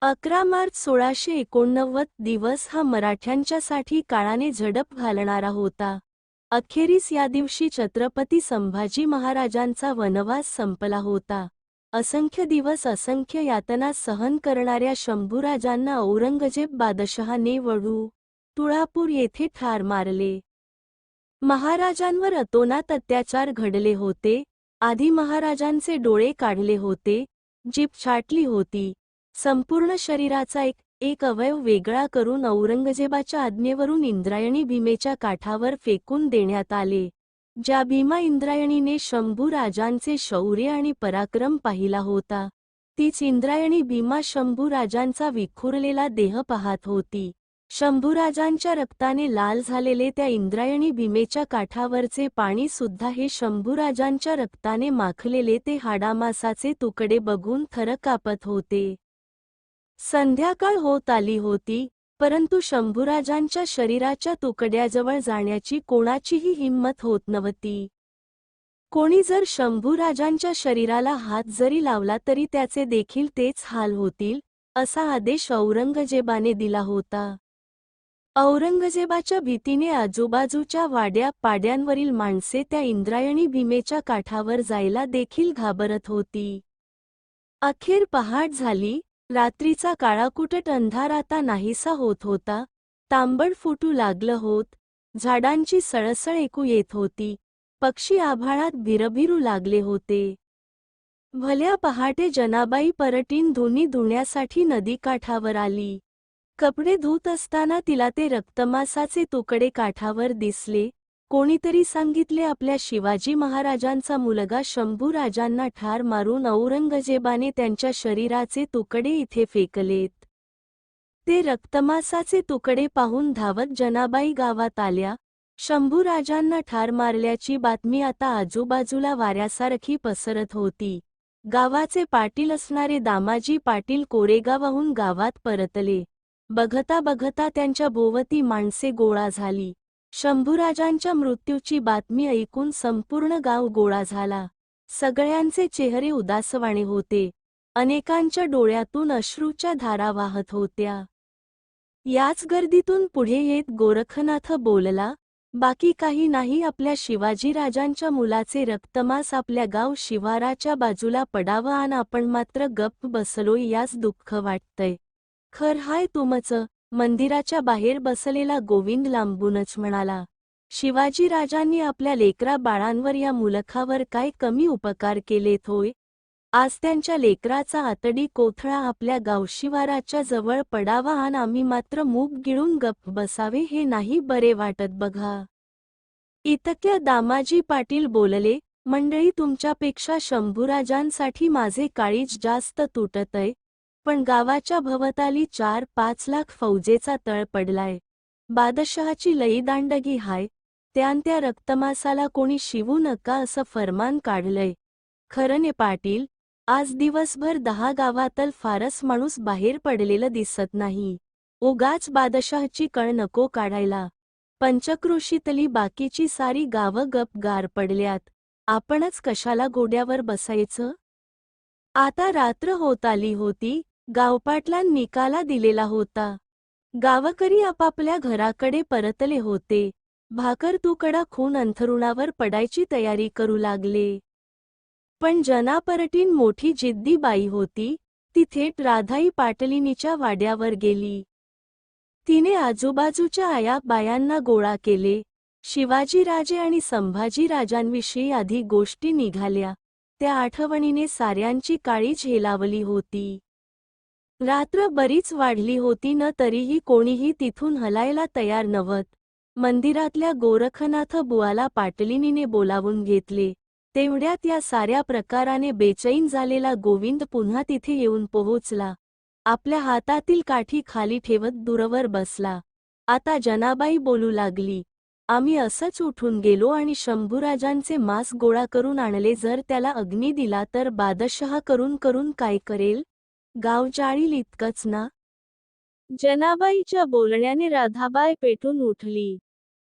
अकरा मार्च सोळाशे एकोणनव्वद दिवस हा मराठ्यांच्यासाठी काळाने झडप घालणारा होता. अखेरीस या दिवशी छत्रपती संभाजी महाराजांचा वनवास संपला होता. असंख्य दिवस असंख्य यातना सहन करणाऱ्या शंभूराजांना औरंगजेब बादशहाने वडू तुळापूर येथे ठार मारले. महाराजांवर अतोनात अत्याचार घडले होते. आधी महाराजांचे डोळे काढले होते. जीप छाटली होती. संपूर्ण शरीराचा एक एक अवयव वेगळा करून औरंगजेबाच्या आज्ञेवरून इंद्रायणी भीमेच्या काठावर फेकून देण्यात आले. ज्या भीमा इंद्रायणीने शंभू राजांचे शौर्य आणि पराक्रम पाहिला होता तीच इंद्रायणी भीमा शंभू राजांचा विखुरलेला देह पाहत होती. शंभूराजांच्या रक्ताने लाल झालेले त्या इंद्रायणी भीमेच्या काठावरचे पाणी सुद्धा हे शंभूराजांच्या रक्ताने माखलेले ते हाडामासाचे तुकडे बघून थर कापत होते. संध्याकाळ होत आली होती परंतु शंभूराजांच्या शरीराच्या तुकड्याजवळ जाण्याची कोणाचीही हिंमत होत नव्हती. कोणी जर शंभूराजांच्या शरीराला हात जरी लावला तरी त्याचे देखील तेच हाल होतील असा आदेश औरंगजेबाने दिला होता. औरंगजेबाच्या भीतीने आजूबाजूच्या वाड्या पाड्यांवरील माणसे त्या इंद्रायणी भीमेच्या काठावर जायला देखील घाबरत होती. अखेर पहाट झाली रात्रीचा काळाकुटट अंधार आता नाहीसा होत होता. तांबड फुटू लागलं होत. झाडांची सळसळ ऐकू येत होती. पक्षी आभाळात भिरभिरू लागले होते. भल्या पहाटे जनाबाई परटीन धुनी धुण्यासाठी नदीकाठावर आली. कपडे धुत असताना तिला ते रक्तमासाचे तुकडे काठावर दिसले. कोणीतरी सांगितले आपल्या शिवाजी महाराजांचा मुलगा शंभू राजांना ठार मारून औरंगजेबाने त्यांच्या शरीराचे तुकडे इथे फेकलेत. ते रक्तमासाचे तुकडे पाहून धावत जनाबाई गावात आल्या. शंभू राजांना ठार मारल्याची बातमी आता आजूबाजूला वाऱ्यासारखी पसरत होती. गावाचे पाटील असणारे दामाजी पाटील कोरेगावाहून गावात परतले. बघता बघता त्यांच्या भोवती माणसे गोळा झाली. शंभूराजांच्या मृत्यूची बातमी ऐकून संपूर्ण गाव गोळा झाला. सगळ्यांचे चेहरे उदासवाणे होते. अनेकांच्या डोळ्यातून अश्रूच्या धारा वाहत होत्या. याच गर्दीतून पुढे येत गोरखनाथ बोलला बाकी काही नाही आपल्या शिवाजीराजांच्या मुलाचे रक्तमास आपल्या गाव शिवाराच्या बाजूला पडावं आणि आपण मात्र गप्प बसलोय यास दुःख वाटतंय. खर हाय तुमचं मंदिराच्या बाहेर बसलेला गोविंद लांबूनच म्हणाला शिवाजी राजांनी आपल्या लेकरा बाळांवर या मुलखावर काय कमी उपकार केलेत होय? आज त्यांच्या लेकराचा आतडी कोथळा आपल्या गावशिवाराच्या जवळ पडावा आणि आम्ही मात्र मूग गिळून गप्प बसावे हे नाही बरे वाटत बघा. इतक्या दामाजी पाटील बोलले मंडळी तुमच्यापेक्षा शंभूराजांसाठी माझे काळीज जास्त तुटतय पण गावाच्या भवताली चार पाच लाख फौजेचा तळ पडलाय. बादशहाची लई दांडगी हाय त्यान त्या रक्तमासाला कोणी शिवू नका असं फरमान काढलंय. खरं ने पाटील आज दिवसभर दहा गावातल फारस माणूस बाहेर पडलेलं दिसत नाही. उगाच बादशहाची कळ नको काढायला. पंचक्रोशीतली बाकीची सारी गावं गप गार पडल्यात. आपणच कशाला गोड्यावर बसायचं? आता रात्र होत आली होती गावपाटला निकाला दिलेला होता. गावकरी आपापल्या घराकडे परतले होते. भाकर तुकडा खून अंथरुणावर पडायची तयारी करू लागले. पण जनापरटीन मोठी जिद्दी बाई होती. ती थेट राधाई पाटलिनीच्या वाड्यावर गेली. तिने आजूबाजूच्या आया बायांना गोळा केले. शिवाजीराजे आणि संभाजीराजांविषयी आधी गोष्टी निघाल्या. त्या आठवणीने साऱ्यांची काळी झेलावली होती. रात्र बरीच वाढली होती न तरीही कोणीही तिथून हलायला तयार नव्हत. मंदिरातल्या गोरखनाथ बुवाला पाटलिनीने बोलावून घेतले. तेवढ्यात या साऱ्या प्रकाराने बेचैन झालेला गोविंद पुन्हा तिथे येऊन पोहोचला. आपल्या हातातील काठी खाली ठेवत दूरवर बसला. आता जनाबाई बोलू लागली. आम्ही असंच उठून गेलो आणि शंभूराजांचे मांस गोळा करून आणले जर त्याला अग्नी दिला तर बादशहा करून करून काय करेल? गाव जाळील इतकंच ना? जनाबाईच्या बोलण्याने राधाबाई पेटून उठली.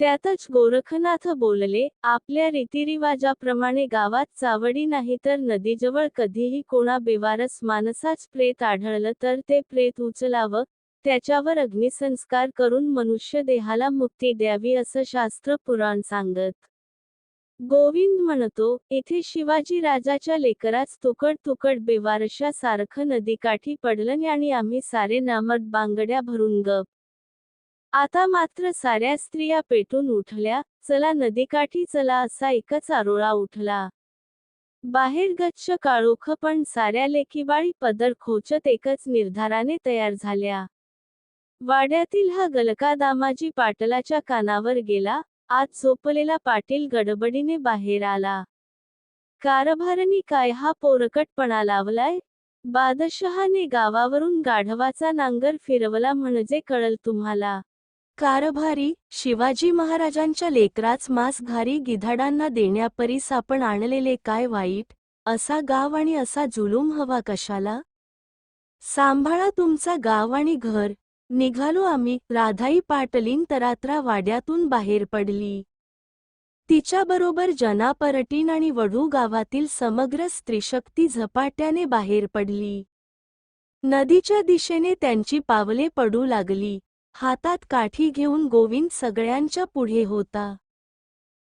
त्यातच गोरखनाथ बोलले आपल्या रीतिरिवाजाप्रमाणे गावात चावडी नाही तर नदीजवळ कधीही कोणा बेवारस माणसाच प्रेत आढळलं तर ते प्रेत उचलावं त्याच्यावर अग्निसंस्कार करून मनुष्य देहाला मुक्ती द्यावी असं शास्त्र पुराण सांगत. गोविंद म्हणतो येथे शिवाजी राजाच्या लेकराच तुकड तुकड बेवारशा सारखं नदीकाठी पडलं आणि आम्ही सारे नामट बांगड्या भरून गप आता मात्र साऱ्या स्त्रिया पेटून उठल्या चला नदीकाठी चला असा एकच आरोळा उठला. बाहेर गच्छ काळोख पण साऱ्या लेकीबाळी पदर खोचत एकच निर्धाराने तयार झाल्या. वाड्यातील हा गलका दामाजी पाटलाच्या कानावर गेला आज झोपलेला पाटील गडबडीने बाहेर आला. कारभारनी काय हा पोरकटपणा लावलाय? बादशहाने गावावरून गाढवाचा नांगर फिरवला म्हणजे कळल तुम्हाला. कारभारी शिवाजी महाराजांच्या लेकराच मांस घारी गिधाडांना देण्यापरीस आपण आणलेले काय वाईट? असा गाव आणि असा जुलूम हवा कशाला? सांभाळा तुमचा गाव आणि घर. निघालो आम्ही. राधाई पाटलीन तरात्रा वाड्यातून बाहेर पडली. तिच्याबरोबर जना परटीन आणि वढू गावातील समग्र स्त्रीशक्ती झपाट्याने बाहेर पडली. नदीच्या दिशेने त्यांची पावले पडू लागली. हातात काठी घेऊन गोविंद सगळ्यांच्या पुढे होता.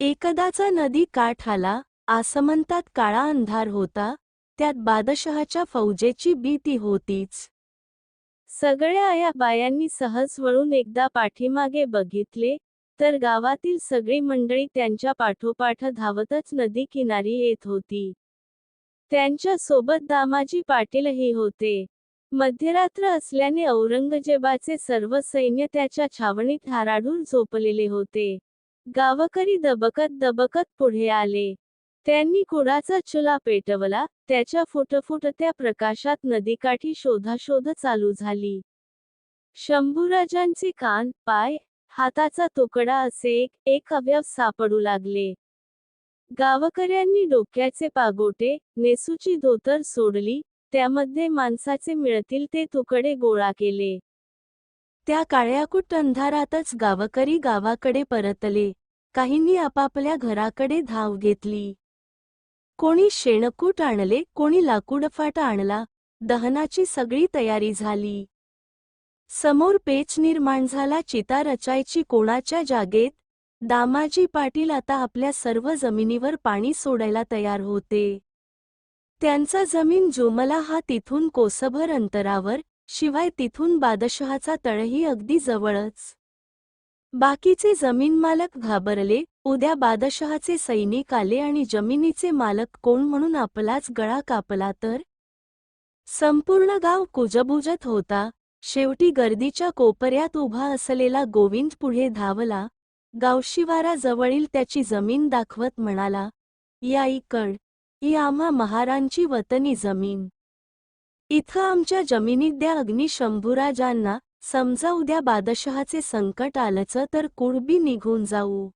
एकदाचा नदी काठ आला आसमंतात काळा अंधार होता त्यात बादशहाच्या फौजेची भीती होतीच. सगळ्या आया बायांनी सहज वळून एकदा पाठीमागे बघितले तर गावातील सगळी मंडळी त्यांच्या पाठोपाठ धावतच नदी किनारी येत होती. त्यांच्यासोबत दामाजी पाटीलही होते. मध्यरात्र असल्याने औरंगजेबाचे सर्व सैन्य त्याच्या छावणीत हाराडून झोपलेले होते. गावकरी दबकत दबकत पुढे आले. त्यांनी कुडाचा चुला पेटवला त्याच्या फुटफुटत्या प्रकाशात नदीकाठी शोधाशोध चालू झाली. शंभूराजांचे कान पाय हाताचा तुकडा असे एक एक अवयव सापडू लागले. गावकऱ्यांनी डोक्याचे पागोटे नेसूची धोतर सोडली त्यामध्ये माणसाचे मिळतील ते तुकडे गोळा केले. त्या काळ्याकुट अंधारातच गावकरी गावाकडे परतले. काहींनी आपापल्या घराकडे धाव घेतली. कोणी शेणकूट आणले कोणी लाकूडफाटा आणला दहनाची सगळी तयारी झाली. समोर पेच निर्माण झाला चिता रचायची कोणाच्या जागेत? दामाजी पाटील आता आपल्या सर्व जमिनीवर पाणी सोडायला तयार होते. त्यांचा जमीन जोमला हा तिथून कोसभर अंतरावर शिवाय तिथून बादशहाचा तळही अगदी जवळच. बाकीचे जमीन मालक घाबरले उद्या बादशहाचे सैनिक आले आणि जमिनीचे मालक कोण म्हणून आपलाच गळा कापला तर? संपूर्ण गाव कुजबुजत होता. शेवटी गर्दीच्या कोपऱ्यात उभा असलेला गोविंद पुढे धावला. गावशिवाराजवळील त्याची जमीन दाखवत म्हणाला या इकड ही आम्हा महारांची वतनी जमीन. इथं आमच्या जमिनीत द्या अग्नी शंभूराजांना समजा उद्या बादशहाचे संकट आलंच तर कुडबी निघून जाऊ.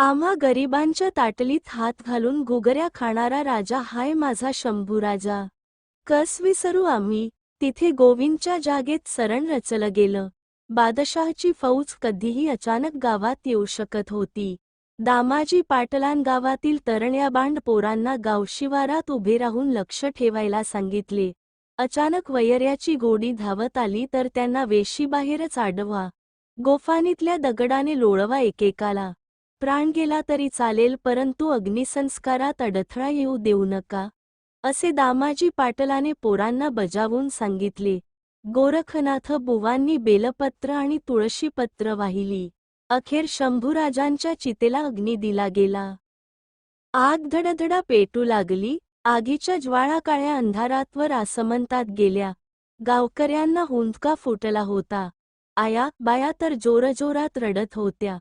आम्हा गरिबांच्या ताटलीत हात घालून घुगऱ्या खाणारा राजा हाय माझा शंभू राजा कस विसरू आम्ही? तिथे गोविंदच्या जागेत सरण रचलं गेलं. बादशहाची फौज कधीही अचानक गावात येऊ शकत होती. दामाजी पाटलान गावातील तरण्याबांड पोरांना गावशिवारात उभे राहून लक्ष ठेवायला सांगितले. अचानक वैर्याची घोडी धावत आली तर त्यांना वेशीबाहेरच आडवा. गोफानीतल्या दगडाने लोळवा एकेकाला. प्राण गेला तरी चालेल परंतु अग्निसंस्कारात अडथळा येऊ देऊ नका असे दामाजी पाटलाने पोरांना बजावून सांगितले. गोरखनाथ बुवांनी बेलपत्र आणि तुळशीपत्र वाहिली. अखेर शंभूराजांच्या चितेला अग्नी दिला गेला. आग धडधडा पेटू लागली आगीच्या ज्वाळा काळ्या अंधारातवर आसमंतात गेल्या. गावकऱ्यांना हुंदका फुटला होता. आया बाया तर जोरजोरात रडत होत्या.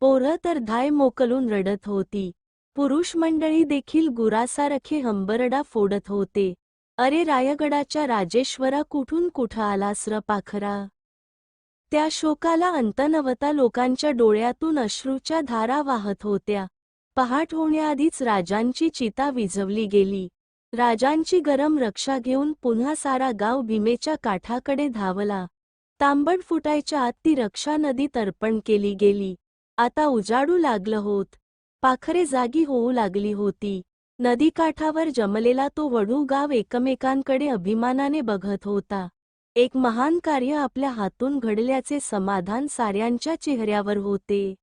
पोरं तर धाय मोकलून रडत होती. पुरुष मंडळी देखील गुरासारखे हंबरडा फोडत होते. अरे रायगडाच्या राजेश्वरा कुठून कुठं आलास र पाखरा? त्या शोकाला अंत नवता लोकांच्या डोळ्यातून अश्रूच्या धारा वाहत होत्या. पहाट होण्याआधीच राजांची चिता विझवली गेली. राजांची गरम रक्षा घेऊन पुन्हा सारा गाव भीमेच्या काठाकडे धावला. तांबड फुटायच्या आत ती रक्षा नदीत अर्पण केली गेली. आता उजाडू लागलं होत. पाखरे जागी होऊ लागली होती. नदीकाठावर जमलेला तो वडू गाव एकमेकांकडे अभिमानाने बघत होता. एक महान कार्य आपल्या हातून घडल्याचे समाधान साऱ्यांच्या चेहऱ्यावर होते.